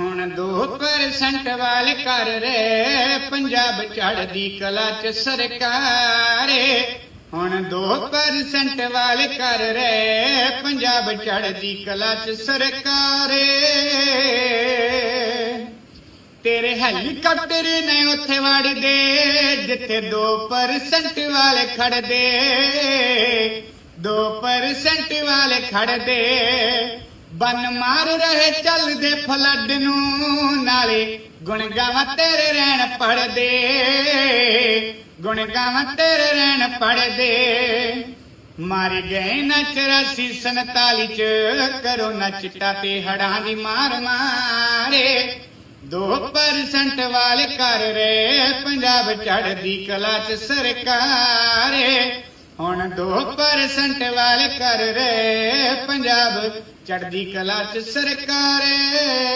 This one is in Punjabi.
ਹੁਣ 2% ਵਾਲੇ ਕਰ ਰੇ, ਪੰਜਾਬ ਚੜ੍ਹਦੀ ਕਲਾ ਚ ਸਰਕਾਰੇ। ਹੁਣ 2% ਵਾਲੇ ਕਰ ਰੇ, ਪੰਜਾਬ ਚੜ੍ਹਦੀ ਕਲਾ ਚ ਸਰਕਾਰੇ। ਤੇਰੇ ਹੈਲੀਕਾਪਟਰ ਨੇ ਉੱਥੇ ਵੜਦੇ, ਜਿੱਥੇ 2% ਵਾਲੇ ਖੜਦੇ। 2% ਵਾਲੇ ਖੜਦੇ ਬੰਨ ਮਾਰ ਰਹੇ ਚੱਲਦੇ ਫਲੱਡ ਨੂੰ, ਨਾਲੇ ਗੁਣ ਗਾਵਾਂ ਤੇਰੇ ਰਹਿਣ ਪੜਦੇ। ਗੁਣ ਗਾਵਾਂ ਤੇਰੇ ਰਹਿਣ ਪੜਦੇ। ਮਾਰ ਗਏ ਨਾ 84 47 ਚ, ਕਰੋ ਨਾ ਚਿੱਟਾ ਤੇ ਹੜਾਂ ਦੀ ਮਾਰ ਮਾਰੇ। 2% ਵਾਲੇ ਕਰ ਰੇ ਪੰਜਾਬ ਚੜ੍ਹਦੀ ਕਲਾ ਚ ਸਰਕਾਰੇ। ਹੁਣ 2% ਵਾਲੇ ਕਰ ਰੇ ਪੰਜਾਬ ਚੜ੍ਹਦੀ ਕਲਾ ਚ ਸਰਕਾਰੇ।